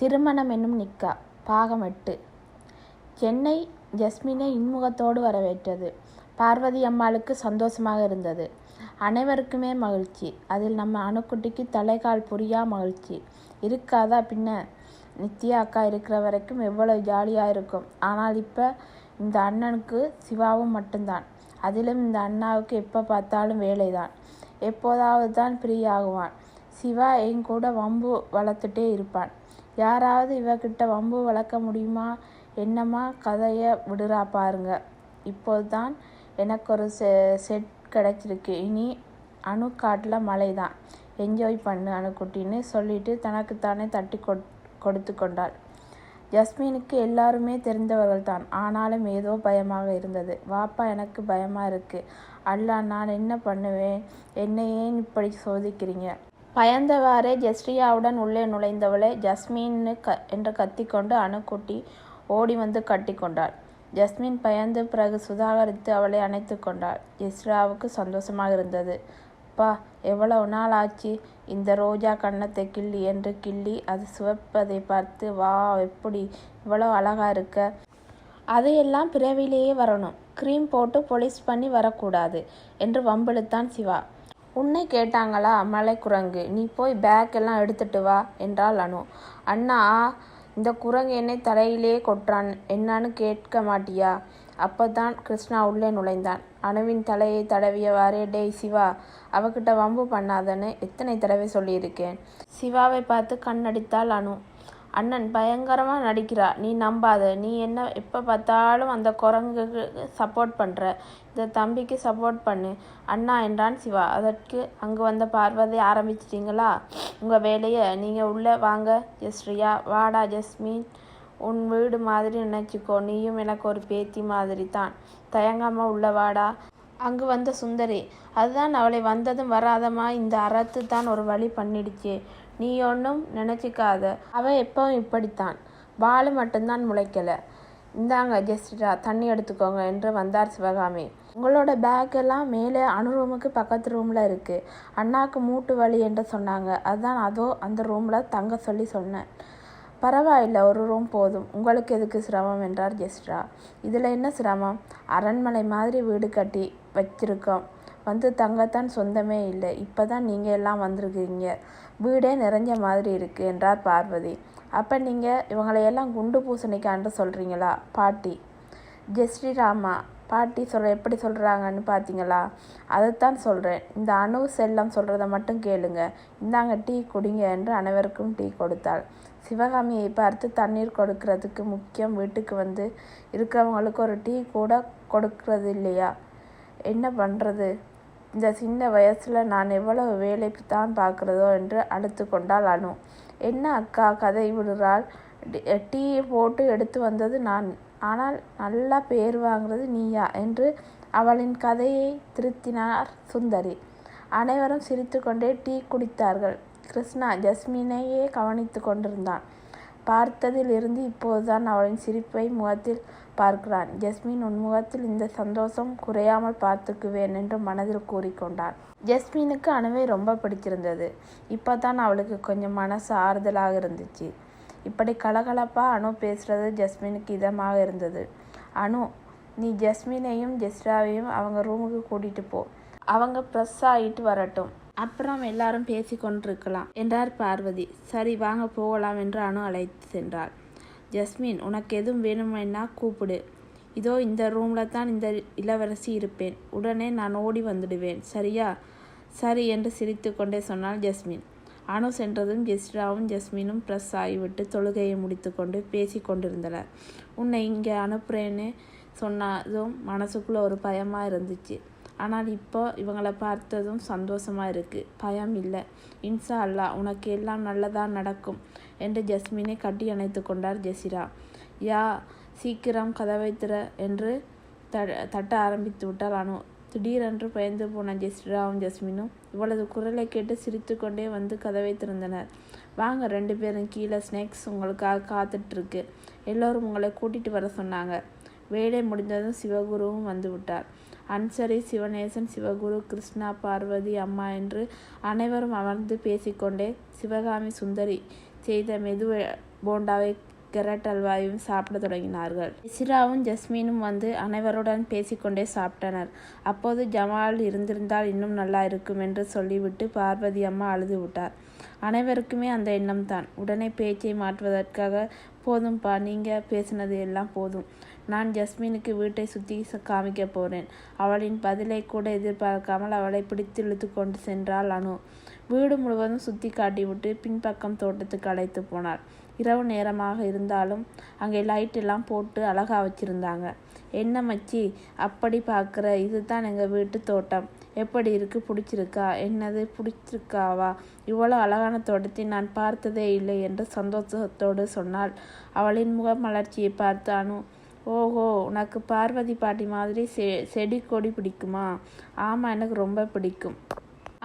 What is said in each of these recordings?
திருமணம் என்னும் நிக்கா. பாகம் எட்டு. சென்னை ஜஸ்மினை இன்முகத்தோடு வரவேற்றது. பார்வதி அம்மாளுக்கு சந்தோஷமாக இருந்தது. அனைவருக்குமே மகிழ்ச்சி. அதில் நம்ம அணுக்குட்டிக்கு தலைகால் புரியா மகிழ்ச்சி. இருக்காதா பின்ன? நித்யா அக்கா இருக்கிற வரைக்கும் எவ்வளவு ஜாலியாக இருக்கும். ஆனால் இப்போ இந்த அண்ணனுக்கு சிவாவும் மட்டும்தான். அதிலும் இந்த அண்ணாவுக்கு எப்போ பார்த்தாலும் வேலைதான். எப்போதாவது தான் ஃப்ரீ ஆகுவான் சிவா என் கூட வம்பு வளர்த்துட்டே இருப்பான். யாராவது இவகிட்ட வம்பு வளர்க்க முடியுமா? என்னம்மா கதையை விடுறா பாருங்க. இப்போது தான் எனக்கு ஒரு செ செட் கிடச்சிருக்கு. இனி அணு காட்டில் மழை தான் என்ஜாய் பண்ணு அணுக்குட்டின்னு சொல்லிட்டு தனக்குத்தானே தட்டி கொட் கொடுத்து கொண்டாள். ஜஸ்மினுக்கு எல்லாருமே தெரிந்தவர்கள் தான் ஆனாலும் ஏதோ பயமாக இருந்தது. வாப்பா எனக்கு பயமாக இருக்குது அல்லா நான் என்ன பண்ணுவேன்? என்னை ஏன் இப்படி சோதிக்கிறீங்க? பயந்தவாறே ஜஸ்ரியாவுடன் உள்ளே நுழைந்தவளை ஜஸ்மின்னு க என்று கத்திக்கொண்டு அணுக்குட்டி ஓடி வந்து கட்டிக்கொண்டாள் ஜஸ்மின் பயந்து பிறகு சுதாகரித்து அவளை அணைத்து கொண்டாள். ஜஸ்ராவுக்கு சந்தோஷமாக இருந்தது. பா எவ்வளவு நாள் ஆச்சு இந்த ரோஜா கன்னத்தை கிள்ளி? என்று கிள்ளி அது சிவப்பதை பார்த்து வா எப்படி இவ்வளோ அழகா இருக்க? அதையெல்லாம் பிறவிலேயே வரணும். க்ரீம் போட்டு பொலிஸ் பண்ணி வரக்கூடாது என்று வம்பிழுத்தான் சிவா. உன்னை கேட்டாங்களா? மலை குரங்கு நீ போய் பேக் எல்லாம் எடுத்துட்டு வா என்றாள் அனு. அண்ணா இந்த குரங்கு என்னை தலையிலே கொட்டுறான். என்னான்னு கேட்க மாட்டியா? அப்போதான் கிருஷ்ணா உள்ளே நுழைந்தான். அணுவின் தலையை தடவியவாறே டேய் சிவா அவகிட்ட வம்பு பண்ணாதன்னு எத்தனை தடவை சொல்லியிருக்கேன்? சிவாவை பார்த்து கண்ணடித்தாள் அனு. அண்ணன் பயங்கரமாக நடிக்கிறா. நீ நம்பாத. நீ என்ன எப்போ பார்த்தாலும் அந்த குரங்குக்கு சப்போர்ட் பண்ணுற இந்த தம்பிக்கு சப்போர்ட் பண்ணு. அண்ணா என்றான் சிவா. அதற்கு அங்கு வந்த பார்வதி ஆரம்பிச்சிட்டிங்களா? உங்கள் வேலையை நீங்கள் உள்ளே வாங்க ஜஸ்ரியா. வாடா ஜஸ்மின். உன் வீடு மாதிரி நினச்சிக்கோ. நீயும் எனக்கு ஒரு பேத்தி மாதிரி தான் தயங்காமல் உள்ள வாடா. அங்கு வந்த சுந்தரி அதுதான் அவளை வந்ததும் வராதமா இந்த அறத்து தான் ஒரு வழி பண்ணிடுச்சு. நீ ஒன்றும் நினச்சிக்காத. அவன் எப்பவும் இப்படித்தான். பாலு மட்டும்தான் முளைக்கலை. இந்தாங்க ஜெஸ்டா தண்ணி எடுத்துக்கோங்க என்று வந்தார் சிவகாமி. உங்களோட பேக் எல்லாம் மேலே அணு ரூமுக்கு பக்கத்து ரூமில் இருக்குது அண்ணாக்கு மூட்டு வலி என்று சொன்னாங்க. அதுதான் அதோ அந்த ரூமில் தங்க சொல்லி சொன்னேன். பரவாயில்ல ஒரு ரூம் போதும். உங்களுக்கு எதுக்கு சிரமம் என்றார் ஜெஸ்ட்ரா இதில் என்ன சிரமம்? அரண்மனை மாதிரி வீடு கட்டி வச்சிருக்கோம். வந்து தங்கத்தான் சொந்தமே இல்லை. இப்போ தான் நீங்கள் எல்லாம் வந்திருக்கீங்க. வீடே நிறைஞ்ச மாதிரி இருக்குது என்றார் பார்வதி. அப்போ நீங்கள் இவங்களையெல்லாம் குண்டு பூசணிக்கான்னு சொல்கிறீங்களா பாட்டி. ஜெஸ்ரீராமா பாட்டி சொல்கிற எப்படி சொல்கிறாங்கன்னு பார்த்தீங்களா அதைத்தான் சொல்கிறேன் இந்த அணு செல்லம் சொல்கிறத மட்டும் கேளுங்க. இந்தாங்க டீ குடிங்க என்று அனைவருக்கும் டீ கொடுத்தாள். சிவகாமியை பார்த்து தண்ணீர் கொடுக்கறதுக்கு முக்கியம் வீட்டுக்கு வந்து இருக்கிறவங்களுக்கு ஒரு டீ கூட கொடுக்கறது இல்லையா என்ன பண்ணுறது இந்த சின்ன வயசில் நான் எவ்வளவு வேலை தான் பார்க்குறதோ என்று அழுத்து கொண்டாள் அனு. என்ன அக்கா கதை விடுறாள். டீ போட்டு எடுத்து வந்தது நான். ஆனால் நல்லா பேர் வாங்குறது நீயா? என்று அவளின் கதையை திருத்தினார் சுந்தரி. அனைவரும் சிரித்துக்கொண்டே டீ குடித்தார்கள். கிருஷ்ணா ஜஸ்மினையே கவனித்து கொண்டிருந்தான். பார்த்ததிலிருந்து இப்போதுதான் அவளின் சிரிப்பை முகத்தில் பார்க்கிறான். ஜஸ்மின் உன் முகத்தில் இந்த சந்தோஷம் குறையாமல் பார்த்துக்குவேன் என்று மனதில் கூறிக்கொண்டான். ஜஸ்மினுக்கு அணுவை ரொம்ப பிடிச்சிருந்தது இப்போ தான் அவளுக்கு கொஞ்சம் மனசு ஆறுதலாக இருந்துச்சு. இப்படி கலகலப்பாக அணு பேசுகிறது ஜஸ்மினுக்கு இதமாக இருந்தது. அணு நீ ஜஸ்மினையும் ஜெஸ்ராவையும் அவங்க ரூமுக்கு கூட்டிகிட்டு போ. அவங்க ப்ரெஸ் ஆகிட்டு வரட்டும். அப்புறம் எல்லாரும் பேசி கொண்டிருக்கலாம் என்றார் பார்வதி. சரி வாங்க போகலாம் என்று அணு அழைத்து சென்றாள். ஜஸ்மின் உனக்கு எதுவும் வேணுமென்னா கூப்பிடு. இதோ இந்த ரூமில் தான் இந்த இளவரசி இருப்பேன். உடனே நான் ஓடி வந்துடுவேன். சரியா? சரி என்று சிரித்து கொண்டே சொன்னாள் ஜஸ்மின். அணு சென்றதும் ஜெஸ்ராவும் ஜஸ்மினும் ப்ரெஸ் ஆகிவிட்டு தொழுகையை முடித்துக்கொண்டு பேசி கொண்டிருந்தனர். உன்னை இங்கே அனுப்புகிறேன்னு சொன்னதும் மனசுக்குள்ளே ஒரு பயமாக இருந்துச்சு. ஆனால் இப்போ இவங்களை பார்த்ததும் சந்தோஷமாக இருக்குது பயம் இல்லை. இன்சா அல்லா உனக்கு எல்லாம் நல்லதாக நடக்கும் என்று ஜஸ்மினை கட்டி அணைத்து கொண்டார் ஜெசிரா. யா சீக்கிரம் கதவை திற என்று த தட்ட ஆரம்பித்து விட்டார் அனு. திடீரென்று பயந்து போன ஜெஸ்ராவும் ஜஸ்மினும் இவளது குரலை கேட்டு சிரித்து கொண்டே வந்து கதவை திறந்தனர். வாங்க ரெண்டு பேரும் கீழே ஸ்நாக்ஸ் உங்களுக்காக காத்துட்ருக்கு. எல்லோரும் உங்களை கூட்டிகிட்டு வர சொன்னாங்க. வேலை முடிந்ததும் சிவகுருவும் வந்து விட்டார். அன்சரி சிவநேசன் சிவகுரு கிருஷ்ணா பார்வதி அம்மா என்று அனைவரும் அமர்ந்து பேசிக்கொண்டே சிவகாமி சுந்தரி செய்த மெது போண்டாவை கெரட் அல்வாயும் சாப்பிடத் தொடங்கினார்கள். இசிராவும் ஜஸ்மீனும் வந்து அனைவருடன் பேசிக்கொண்டே சாப்பிட்டனர். அப்போது ஜமால் இருந்திருந்தால் இன்னும் நல்லா இருக்கும் என்று சொல்லிவிட்டு பார்வதி அம்மா அழுது விட்டார். அனைவருக்குமே அந்த எண்ணம்தான். உடனே பேச்சை மாற்றுவதற்காக போதும்பா நீங்கள் பேசினது எல்லாம் போதும். நான் ஜஸ்மினுக்கு வீட்டை சுற்றி காமிக்க போகிறேன் அவளின் பதிலை கூட எதிர்பார்க்காமல் அவளை பிடித்து இழுத்து கொண்டு சென்றாள் அனு. வீடு முழுவதும் சுற்றி காட்டிவிட்டு பின்பக்கம் தோட்டத்துக்கு அழைத்து போனார் இரவு நேரமாக இருந்தாலும் அங்கே லைட் எல்லாம் போட்டு அழகாக வச்சுருந்தாங்க. என்ன மச்சி அப்படி பார்க்குற இதுதான் எங்கள் வீட்டு தோட்டம். எப்படி இருக்குது பிடிச்சிருக்கா? என்னது? பிடிச்சிருக்காவா? இவ்வளோ அழகான தோட்டத்தை நான் பார்த்ததே இல்லை என்று சந்தோஷத்தோடு சொன்னாள். அவளின் முகமலர்ச்சியை பார்த்து அனு ஓஹோ உனக்கு பார்வதி பாட்டி மாதிரி செ செடி கொடி பிடிக்குமா? ஆமாம் எனக்கு ரொம்ப பிடிக்கும்.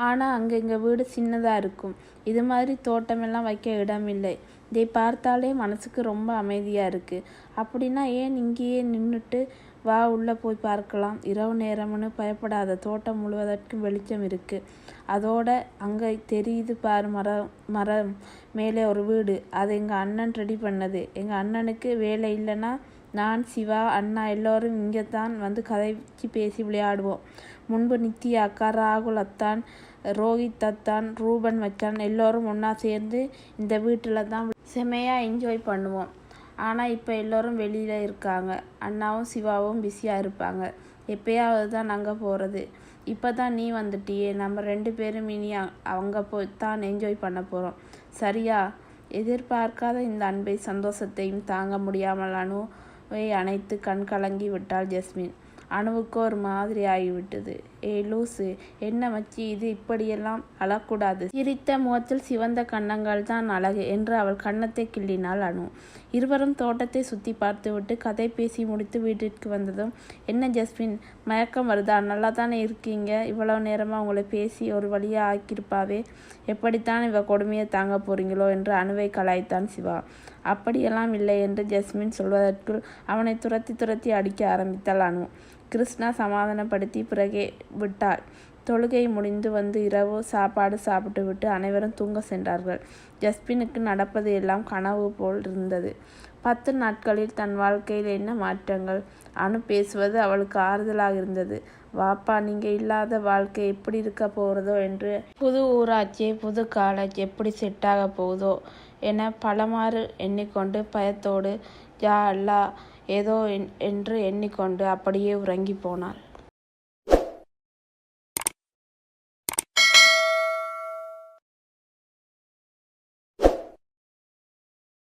ஆனால் அங்கே எங்கள் வீடு சின்னதாக இருக்கும். இது மாதிரி தோட்டமெல்லாம் வைக்க இடம் இல்லை. இதை பார்த்தாலே மனசுக்கு ரொம்ப அமைதியாக இருக்குது அப்படின்னா ஏன் இங்கேயே நின்றுட்டு வா உள்ளே போய் பார்க்கலாம். இரவு நேரம்னு பயப்படாத. தோட்டம் முழுவதற்கும் வெளிச்சம் இருக்குது அதோட அங்கே தெரியுது பாரு மரம் மரம் மேலே ஒரு வீடு. அது எங்கள் அண்ணன் ரெடி பண்ணது. எங்கள் அண்ணனுக்கு வேலை இல்லைன்னா நான் சிவா அண்ணா எல்லோரும் இங்கே தான் வந்து கதைச்சு பேசி விளையாடுவோம். முன்பு நித்யா அக்கா ராகுல் அத்தான் ரோஹித் அத்தான் ரூபன் மச்சான் எல்லோரும் ஒன்றா சேர்ந்து இந்த வீட்டில் தான் செமையாக என்ஜாய் பண்ணுவோம். ஆனால் இப்போ எல்லோரும் வெளியில் இருக்காங்க. அண்ணாவும் சிவாவும் பிஸியாக இருப்பாங்க. எப்பயாவது தான் நாங்கள் போகிறது இப்போ தான் நீ வந்துட்டியே. நம்ம ரெண்டு பேரும் இனி அங்கே போய் தான் என்ஜாய் பண்ண போகிறோம் சரியா? எதிர்பார்க்காத இந்த அன்பை சந்தோஷத்தையும் தாங்க முடியாமல் அணுவை அணைத்து கண் கலங்கி விட்டாள் ஜஸ்மின். அணுவுக்கு ஒரு மாதிரி ஆகிவிட்டது. ஏ லூசு என்ன மச்சி இது? இப்படியெல்லாம் அழக்கூடாது. சிரித்த முகத்தில் சிவந்த கன்னங்கள் தான் அழகு என்று அவள் கன்னத்தை கிள்ளினாள் அணு இருவரும் தோட்டத்தை சுற்றி பார்த்துவிட்டு கதை பேசி முடித்து வீட்டிற்கு வந்ததும் என்ன ஜஸ்மின் மயக்கம் வருதா? நல்லா தானே இருக்கீங்க? இவ்வளவு நேரமாக உங்களை பேசி ஒரு வழியாக ஆக்கியிருப்பாவே? எப்படித்தான் இவ கொடுமையை தாங்க போறீங்களோ? என்று அணுவை கலாய்த்தான் சிவா. அப்படியெல்லாம் இல்லை என்று ஜஸ்மின் சொல்வதற்குள் அவனை துரத்தி துரத்தி அடிக்க ஆரம்பித்தாள் அனு. கிருஷ்ணா சமாதானப்படுத்தி பிறகே விட்டாள். தொழுகை முடிந்து வந்து இரவு சாப்பாடு சாப்பிட்டு விட்டு அனைவரும் தூங்க சென்றார்கள். ஜஸ்பினுக்கு நடப்பது எல்லாம் கனவு போல் இருந்தது. பத்து நாட்களில் தன் வாழ்க்கையில் என்ன மாற்றங்கள்? அணு பேசுவது அவளுக்கு ஆறுதலாக இருந்தது. வாப்பா நீங்கள் இல்லாத வாழ்க்கை எப்படி இருக்க போகிறதோ என்று புது ஊராட்சி புது காலேஜ் எப்படி செட்டாக போகுதோ என பலமாறு எண்ணிக்கொண்டு பயத்தோடு ஜா அல்லா ஏதோ என்று எண்ணிக்கொண்டு அப்படியே உறங்கி போனாள்